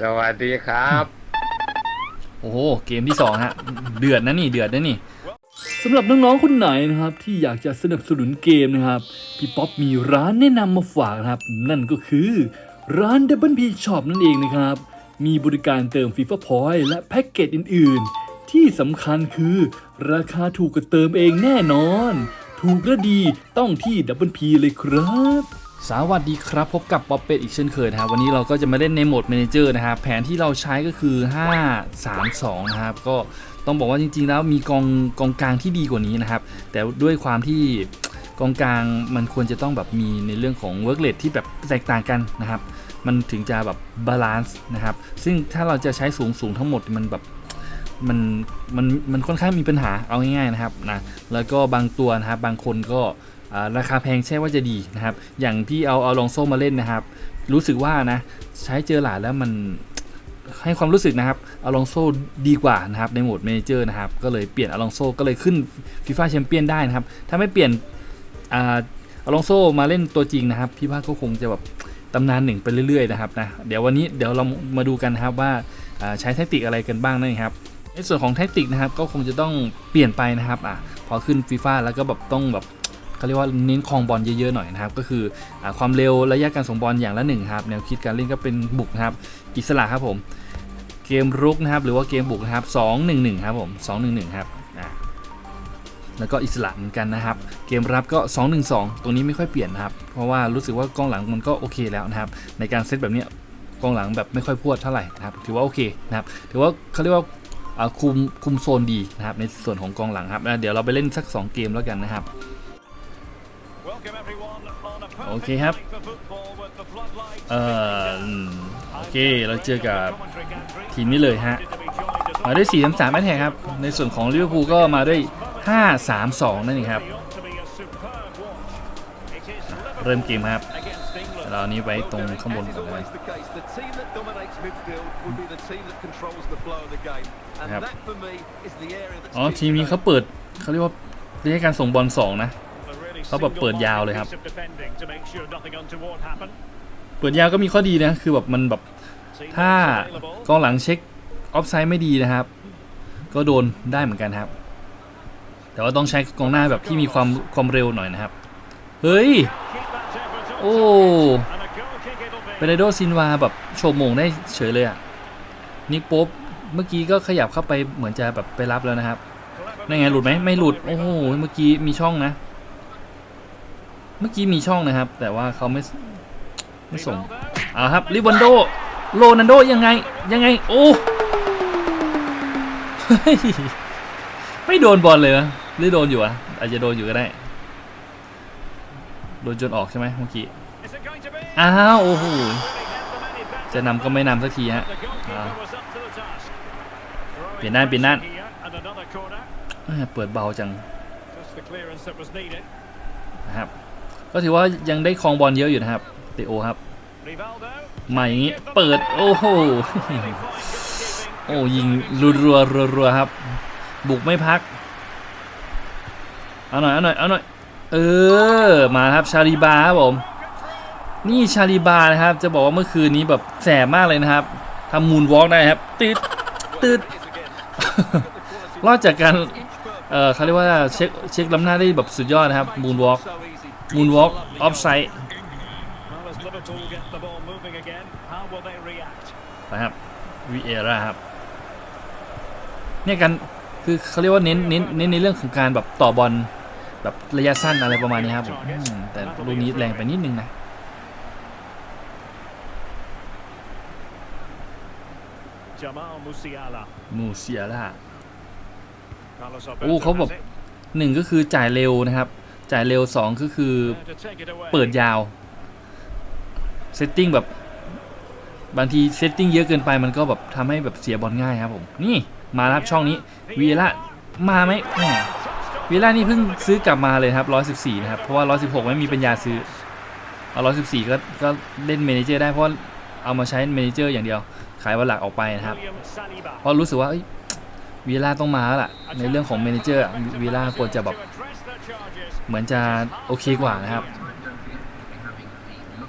สวัสดีครับ โอ้โห เกมที่สองฮะ เดือดนะนี่ เดือดนะนี่สำหรับน้องๆคนไหนนะครับ ที่อยากจะสนับสนุนเกมนะครับ พี่ป๊อปมีร้านแนะนำมาฝากนะครับ นั่นก็คือร้าน Double P Shop นั่นเองนะครับ มีบริการเติม FIFA Point และแพ็กเกจอื่น ๆ ที่สำคัญคือราคาถูกกว่าเติมเองแน่นอน ถูกและดีต้องที่ Double P เลยครับ สวัสดีครับพบกับป๊อปเป็ดอีกเช่นเคยนะครับวันนี้เราก็จะมาเล่นในโหมด Manager นะครับแผนที่เราใช้ก็คือ 5 3 2 นะครับก็ต้องบอกว่าจริง ๆ แล้วมีกองกองกลางที่ดีกว่านี้นะครับ แต่ด้วยความที่กองกลางมันควรจะต้องแบบมีในเรื่องของ work rate ที่แบบแตกต่างกันนะครับ มันถึงจะแบบบาลานซ์นะครับ ซึ่งถ้าเราจะใช้สูงสูงทั้งหมดมันแบบมันมันมันค่อนข้างมีปัญหาเอาง่ายๆนะครับนะแล้วก็บางตัวนะครับบางคนก็ ราคาแพงใช่ว่าจะดีนะครับ อย่างที่เอาเอาลองโซ่มาเล่นนะครับ รู้สึกว่านะใช้เจอหลาแล้วมันให้ความรู้สึกนะครับอลองโซดีกว่านะครับในโหมดเมเจอร์นะครับ ก็เลยเปลี่ยนอลองโซก็เลยขึ้นฟีฟ่าแชมเปี้ยนได้นะครับ ถ้าไม่เปลี่ยนอาลองโซมาเล่นตัวจริงนะครับ พี่ว่าก็คงจะแบบตำนานหนึ่งไปเรื่อยๆนะครับนะ เดี๋ยววันนี้เดี๋ยวเรามาดูกันนะครับว่าาใช้แทคติกอะไรกันบ้างนั่นเองครับ ในส่วนของแท็กติกนะครับก็คงจะต้องเปลี่ยนไปนะครับอะพอขึ้นฟีฟ่าแล้วก็แบบต้องแบบ เขาเรียกว่าเน้นครองบอลเยอะๆหน่อยนะครับ ก็คืออความเร็วระยะการส่งบอลอย่างละหนึ่งครับแนวคิดการเล่นก็เป็นบุกนะครับอิสระครับผม เกมรุกนะครับ หรือว่าเกมบุกนะครับ2 1 1ครับผม2 1 1ครับแล้วก็อิสระเหมือนกันนะครับ เกมรับก็ 2 1 2 ตรงนี้ไม่ค่อยเปลี่ยนนะครับ เพราะว่ารู้สึกว่ากองหลังมันก็โอเคแล้วนะครับ ในการเซตแบบนี้กองหลังแบบไม่ค่อยพวดเท่าไหร่นะครับ ถือว่าโอเคนะครับ ถือว่าเขาเรียกว่าคุมคุมโซนดีนะครับในส่วนของกองหลังครับ เดี๋ยวเราไปเล่นสัก 2 เกมแล้วกันนะครับ โอเคครับ เอ่อ โอเค เราเจอกับทีมนี้เลยฮะ มาด้วย4 3 3แมตแทกครับ ในส่วนของลิเวอร์พูลก็มาด้วย 5 3 2 นั่นเองครับ เริ่มเกมครับ เรานี้ไว้ตรงข้างบนก่อนเลยครับ อ๋อ ทีมนี้เขาเปิดเขาเรียกว่าระยะการส่งบอล2นะ เขาแบบเปิดยาวเลยครับ เปิดยาวก็มีข้อดีนะ คือแบบมันแบบถ้ากองหลังเช็คออฟไซด์ไม่ดีนะครับ ก็โดนได้เหมือนกันครับ แต่ว่าต้องใช้กองหน้าแบบที่มีความความเร็วหน่อยนะครับ เฮ้ย โอ้เปเรโดซินวาแบบโฉบโมงได้เฉยเลยอะนิกโป๊บเมื่อกี้ก็ขยับเข้าไปเหมือนจะแบบไปรับแล้วนะครับนั่นไงหลุดไหมไม่หลุด โอ้โห เมื่อกี้มีช่องนะ เมื่อกี้มีช่องนะครับ แต่ว่าเขาไม่ไม่ส่งเอาครับริวันโดโรนันโดยังไงยังไงโอ้ไม่โดนบอลเลยนะหรือโดนอยู่อะอาจจะโดนอยู่ก็ได้ โดนจนออกใช่ไหมเมื่อกี้อ้าวโอ้โหจะนำก็ไม่นำสักทีฮะเปลี่ยนด้านเปลี่ยนด้านเปิดเบาจังนะครับ ก็ถือว่ายังได้ครองบอลเยอะอยู่นะครับเตโอครับมาอย่างนี้เปิดโอ้โหโอ้ยิงรัวรัวรัวรวครับ บุกไม่พักเอาหน่อยเอาหน่อยเอาหน่อยเออมาครับชาลีบาครับผมนี่ชาลีบานะครับ จะบอกว่าเมื่อคืนนี้แบบแสบมากเลยนะครับทำมูนวอล์กได้ครับตืดตืดรอดจากการเออเขาเรียกว่าเช็คเช็คล้ำหน้าได้แบบสุดยอดนะครับมูนวอล์ก มูนวอล์กออฟไซด์นะครับวีเอราครับเนี่ยกันคือเขาเรียกว่าเน้นเน้นเน้นในเรื่องของการแบบต่อบอลแบบระยะสั้นอะไรประมาณนี้ครับผมอืมแต่ลูกนี้แรงไปนิดนึงนะมูเซียล่าโอ้เขาแบบหนึ่งก็คือจ่ายเร็วนะครับ จ่ายเร็วสองก็คือเปิดยาว เซตติ้งแบบ บางทีเซตติ้งเยอะเกินไปมันก็แบบทำให้แบบเสียบอลง่ายครับผม นี่มารับช่องนี้วีล่ามาไหมแหมวีล่านี่เพิ่งซื้อกลับมาเลยครับ 114 นะครับ เพราะว่า 116 ไม่มีปัญญาซื้อ เอา 114 ก็ก็เล่นเมเนเจอร์ได้เพราะเอามาใช้เมเนเจอร์อย่างเดียว ขายวันหลักออกไปนะครับ เพราะรู้สึกว่าวีล่าต้องมาแล้วล่ะ ในเรื่องของเมเนเจอร์วีล่าควรจะแบบ เหมือนจะโอเคกว่านะครับ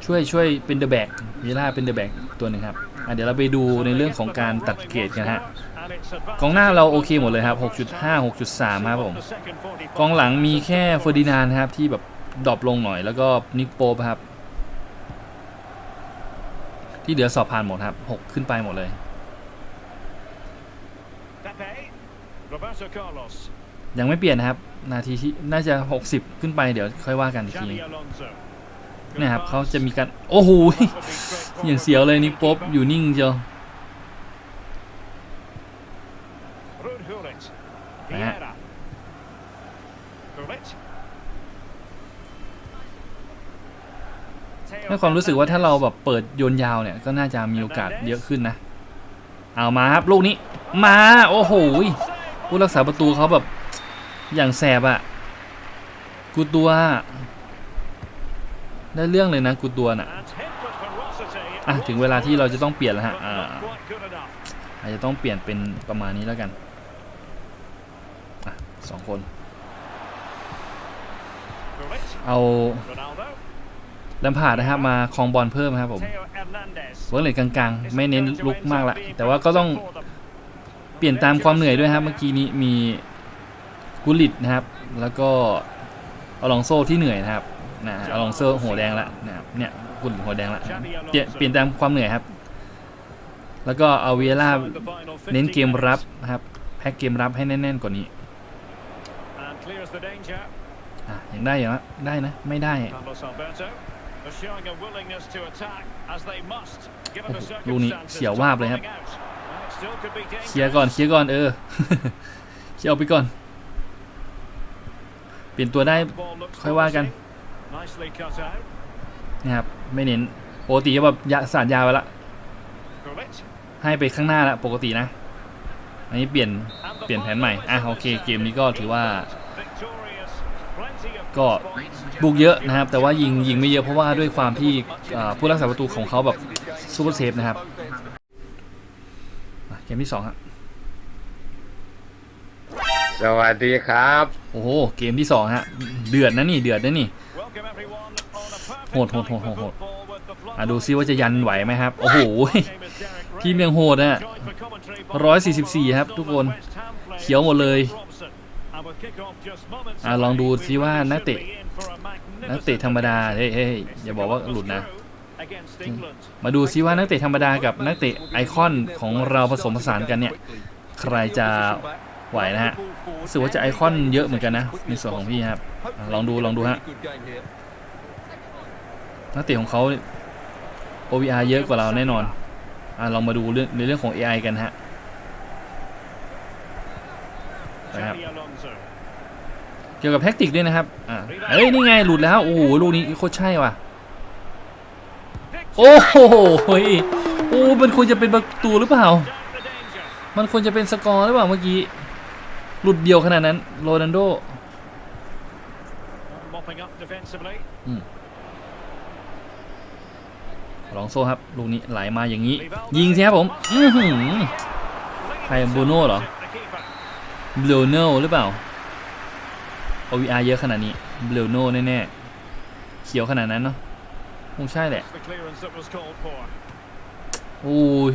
ช่วยช่วยเป็นเดอะแบกวีล่าเป็นเดอะแบกตัวหนึ่งครับเดี๋ยวเราไปดูในเรื่องของการตัดเกรดกันฮะกองหน้าเราโอเคหมดเลยครับ 6.5 6.3 ครับผม กองหลังมีแค่เฟอร์ดินานครับที่แบบดรอปลงหน่อยแล้วก็นิกโป๊ปครับ ที่เหลือสอบผ่านหมดครับ 6 ขึ้นไปหมดเลย ยังไม่เปลี่ยนนะครับ นาทีที่น่าจะ 60 ขึ้นไปเดี๋ยวค่อยว่ากันอีกทีเนี่ยครับเขาจะมีการโอ้โหอย่างเสียวเลยนิกโป๊ปอยู่นิ่งเชียวนะฮะให้ความรู้สึกว่าถ้าเราแบบเปิดโยนยาวเนี่ยก็น่าจะมีโอกาสเยอะขึ้นนะ เอามาครับลูกนี้มา โอ้โหผู้รักษาประตูเขาแบบ อย่างแสบอะกูตัวได้เรื่องเลยนะกูตัวน่ะอะถึงเวลาที่เราจะต้องเปลี่ยนแล้วฮะอาจจะต้องเปลี่ยนเป็นประมาณนี้แล้วกันอะสองคน เอาแลมพาดนะครับมาครองบอลเพิ่มครับผมเวิร์กเลยกลางๆ ไม่เน้นลุกมากละแต่ว่าก็ต้องเปลี่ยนตามความเหนื่อยด้วยครับเมื่อกี้นี้มี กุลิตนะครับ แล้วก็อลองโซ่ที่เหนื่อยนะครับนะอลองโซ่หัวแดงละนะครับเนี่ยกุลิตหัวแดงละเปลี่ยนเปลี่ยนตามความเหนื่อยครับ แล้วก็เอาเวียร่าเน้นเกมรับนะครับแพ็กเกมรับให้แน่นๆกว่านี้อะยังได้อยู่นะได้นะไม่ได้ลูกนี้เสียววาบเลยครับเคลียร์ก่อนเคลียร์ก่อนเออเคลียร์ไปก่อน เปลี่ยนตัวได้ค่อยว่ากันนะครับไม่เน้นปกติก็แบบยะสาดยาวไปละให้ไปข้างหน้าละปกตินะ อันนี้เปลี่ยนเปลี่ยนแผนใหม่อะโอเคเกมนี้ก็ถือว่า ก็บุกเยอะนะครับ แต่ว่ายิงยิงไม่เยอะเพราะว่าด้วยความที่ผู้รักษาประตูของเขาแบบซูเปอร์เซฟนะครับเกมที่สองครับ สวัสดีครับ โอ้โห เกมที่สองฮะ เดือดนะนี่ เดือดนะนี่ โหดโหดโหดโหดอะดูซิว่าจะยันไหวไหมครับ โอ้โห ทีมยัยังงโหโหดดนะนะ144ครับ ทุกคน เขียวหมดเลย อะลองดูซิว่านักเตะ นักเตะธรรมดา เฮ้ยเฮ้ยอย่าบอกว่าหลุดนะมาดูซิว่านักเตะธรรมดากับนักเตะไอคอนของเราผสมผสานกันเนี่ย ใครจะไหวนะฮะ รู้สึกว่าจะไอคอนเยอะเหมือนกันนะ ในส่วนของพี่ครับ ลองดูลองดูฮะนักเตะของเขา OVR เยอะกว่าเราแน่นอนอะลองมาดูเรื่องในเรื่องของ AI กันฮะนะครับเกี่ยวกับแท็กติกด้วยนะครับอ่าเฮ้ยนี่ไงหลุดแล้วโอ้โหลูกนี้โคตรใช่ว่ะโอ้โหโอ้มันควรจะเป็นประตูหรือเปล่า มันควรจะเป็นสกอร์หรือเปล่าเมื่อกี้ หลุดเดียวขนาดนั้นโรนัลโดลองโซ่ครับ ลูกนี้ไหลมาอย่างนี้ ยิงสิครับผมอือหือใครบูโน่เหรอเบลโน่หรือเปล่า OVR เยอะขนาดนี้เบลโน่แน่ๆเขียวขนาดนั้นเนาะคงใช่แหละโอ้ย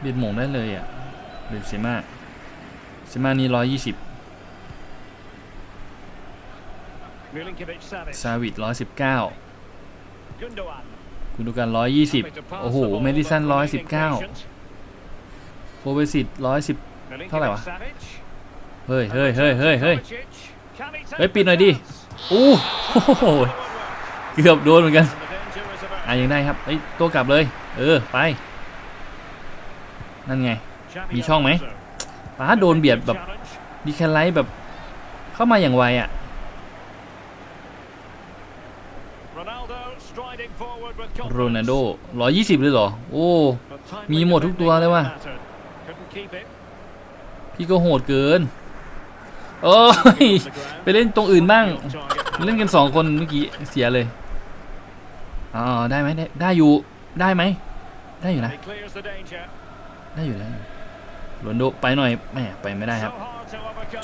เบียดหมงได้เลยอะเบนเซม่าเซม่านี่ร้อยยี่สิบซาวิดร้อยสิบเก้าคุณดูกันร้อยยี่สิบโอ้โห เมดิสันร้อยสิบเก้าโคเบสิตร้อยสิบเท่าไหร่วะ เฮ้ยเฮ้ยเฮ้ยเฮ้ยเฮ้ยเฮ้ยปิดหน่อยดิอู้โหเกือบโดนเหมือนกันอะยังได้ครับเอ้ยตัวกลับเลย เออ ไป นั่นไง มีช่องไหม ป้าโดนเบียดแบบดีแคลไลท์แบบ เข้ามาอย่างไวอะโรนัลโดร้อยยี่สิบเลยเหรอ โอ้ มีหมดทุกตัวเลยว่ะ พี่ก็โหดเกิน โอ้ย ไปเล่นตรงอื่นบ้าง เล่นกันสองคนเมื่อกี้เสียเลยอ๋อได้ไหมได้ได้อยู่ ได้ไหม ได้อยู่นะ ได้อยู่ได้อ ยู่โรนโดไปหน่อยแหมไปไม่ได้ครับ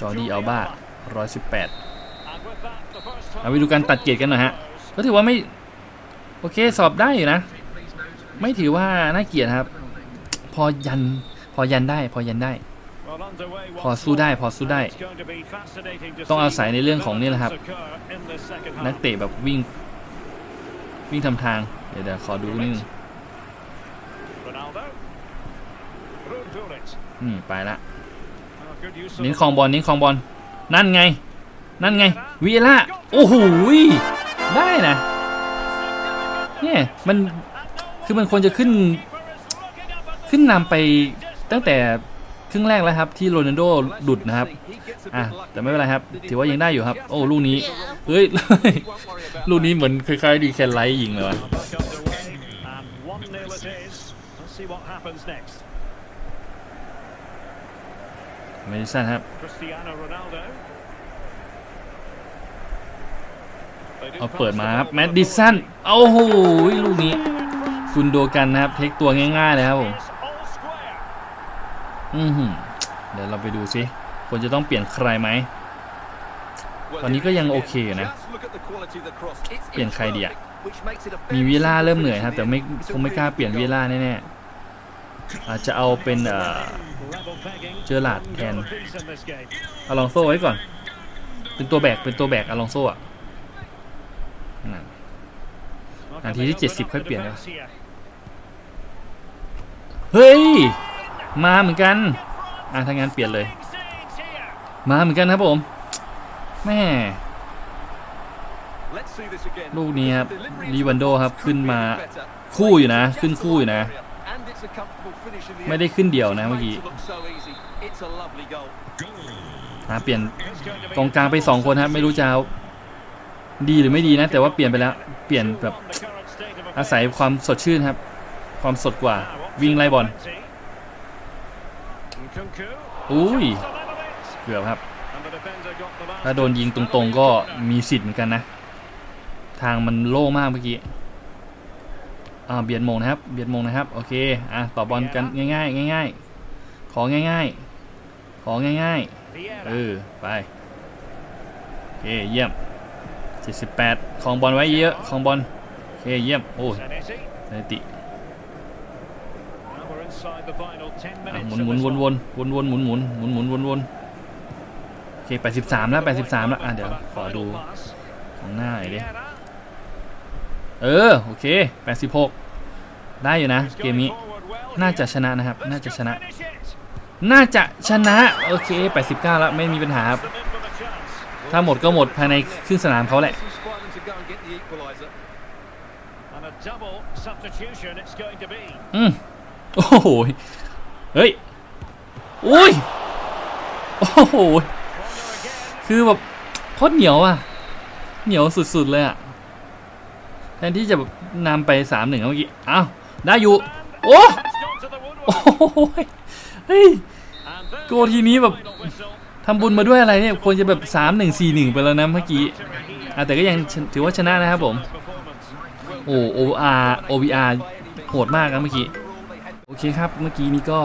จอร์ดีอัลบ้าร้อยสิบแปดเอาไปดูการตัดเกรดกันหน่อยฮะ ก็ถือว่าไม่ โอเคสอบได้อยู่นะ ไม่ถือว่าน่าเกลียดครับ พอยัน พอยันได้ พอยันได้ พอสู้ได้พอสู้ได้ ต้องอาศัยในเรื่องของนี่แหละครับ นักกเตะแบบวิ่ง วิ่งทำทาง เดี๋ยวเดี๋ยวขอดูนิดนึง อืมไปละเน้นคลองบอลเน้นคลองบอลนั่นไง นั่นไงวีล่าโอ้โหยได้นะเนี่ยมันคือมันควรจะขึ้น ขึ้นนำไปตั้งแต่ครึ่งแรกแล้วครับที่โรนัลโดดุดนะครับอะแต่ไม่เป็นไรครับ ถือว่ายังได้อยู่ครับ โอ้ลูกนี้เฮ้ยลูกนี้เหมือนคล้ายๆดีแคนไลท์ยิงเลยวะ เมดิสันครับเอาเปิดมาครับแมดดิสันโอ้โหลูกนี้กุนโดกันนะครับ เทคตัวง่ายๆเลยครับผมอือหือเดี๋ยวเราไปดูซิควรจะต้องเปลี่ยนใครไหมตอนนี้ก็ยังโอเคอยู่นะ เปลี่ยนใครดีอะมีวีล่าเริ่มเหนื่อยครับแต่ไม่คงไม่กล้าเปลี่ยนวีล่าแน่ๆ อาจจะเอาเป็นเอ่อเจอหลาดแทนอลองโซ่ไว้ก่อน เป็นตัวแบกเป็นตัวแบกอลองโซ่อะนั่นนาทีที่ 70 ค่อยเปลี่ยนนะเฮ้ย มาเหมือนกันอะถ้างั้นเปลี่ยนเลย มาเหมือนกันครับผม แม่ลูกนี้ครับลีวันโดครับขึ้นมาคู่อยู่นะ ขึ้นคู่อยู่นะ ไม่ได้ขึ้นเดี่ยวนะเมื่อกี้อะเปลี่ยนกองกลางไปสองคนครับไม่รู้จะเอาดีหรือไม่ดีนะ แต่ว่าเปลี่ยนไปแล้ว เปลี่ยนแบบอาศัยความสดชื่นครับ ความสดกว่าวิ่งไล่บอลอุ้ยเกือบครับ ถ้าโดนยิงตรงๆก็มีสิทธิ์เหมือนกันนะ ทางมันโล่งมากเมื่อกี้ อ่าเบียดโมงนะครับ เบียดโมงนะครับ โอเค อะต่อบอลกันง่ายๆง่ายๆ ของง่ายๆ ของง่ายๆ เออ ไป โอเค เยี่ยม 78 ของบอลไว้เยอะ ของบอล โอเค เยี่ยม โอ้ยเนติอะหมุนหมุนวนวนวนวนหมุนหมุนหมุนหมุนวนวนโอเค 83 แล้ว 83 แล้ว อะ เดี๋ยว ขอดู ของหน้าหน่อยดิ เออ โอเค 86 ได้อยู่นะ เกมนี้ น่าจะชนะนะครับ น่าจะชนะ น่าจะชนะ โอเค 89 แล้ว ไม่มีปัญหาครับ ถ้าหมดก็หมดภายในครึ่งสนามเขาแหละ อืมโอ้โห เฮ้ย อุ้ย โอ้โห คือแบบโคตรเหนียวอะ เหนียวสุดๆเลยอะ แทนที่จะแบบนำไปสามหนึ่งเมื่อกี้อ้าวได้อยู่ โอ้โอ้โหเฮ้ยโกทีนี้แบบทำบุญมาด้วยอะไรเนี่ยควรจะแบบสามหนึ่งสี่หนึ่งไปแล้วนะเมื่อกี้อะแต่ก็ยังถือว่าชนะนะครับผมโอ้ OR OVR โอบอาร์โหดมากนะเมื่อกี้โอเคครับเมื่อกี้นี้ก็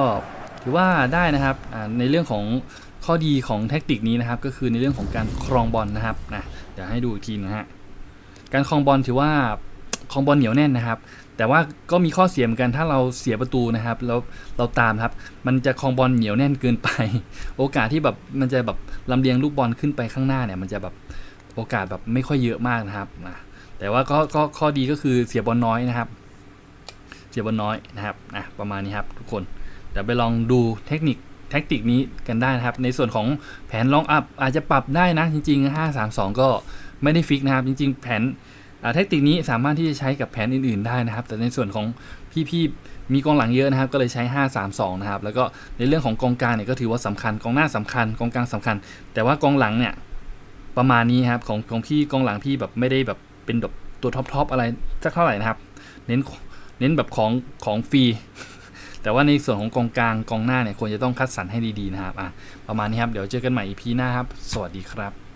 ถือว่าได้นะครับในเรื่องของข้อดีของแท็กติกนี้นะครับ ก็คือในเรื่องของการครองบอลนะครับนะเดี๋ยวให้ดูอีกทีนะฮะ การครองบอลถือว่าครองบอลเหนียวแน่นนะครับ แต่ว่าก็มีข้อเสียเหมือนกันถ้าเราเสียประตูนะครับ แล้วเราตามครับ มันจะครองบอลเหนียวแน่นเกินไป โอกาสที่แบบมันจะแบบลำเลียงลูกบอลขึ้นไปข้างหน้าเนี่ย มันจะแบบโอกาสแบบไม่ค่อยเยอะมากนะครับแต่ว่าก็ก็ข้อดีก็คือเสียบอลน้อยนะครับ เสียบอลน้อยนะครับนะประมาณนี้ครับทุกคนเดี๋ยวไปลองดูเทคนิคแท็กติกนี้กันได้นะครับ ในส่วนของแผนลองอัพอาจจะปรับได้นะจริงๆ5 3 2 ก็ ไม่ได้ฟิกนะครับ จริง ๆ แผนอ่าแท็กติกนี้สามารถที่จะใช้กับแผนอื่น ๆ ได้นะครับ แต่ในส่วนของพี่ๆมีกองหลังเยอะนะครับ ก็เลยใช้ 5 3 2 นะครับ แล้วก็ในเรื่องของกองกลางเนี่ยก็ถือว่าสำคัญ กองหน้าสำคัญ กองกลางสำคัญ แต่ว่ากองหลังเนี่ยประมาณนี้ครับของของพี่กองหลังพี่แบบไม่ได้แบบเป็นแบบตัวท็อปๆอะไรสักเท่าไหร่นะครับ เน้นเน้นแบบของของฟรีแต่ว่าในส่วนของกองกลางกองหน้าเนี่ยควรจะต้องคัดสรรให้ดีๆนะครับอะประมาณนี้ครับ เดี๋ยวเจอกันใหม่ EP หน้าครับ สวัสดีครับ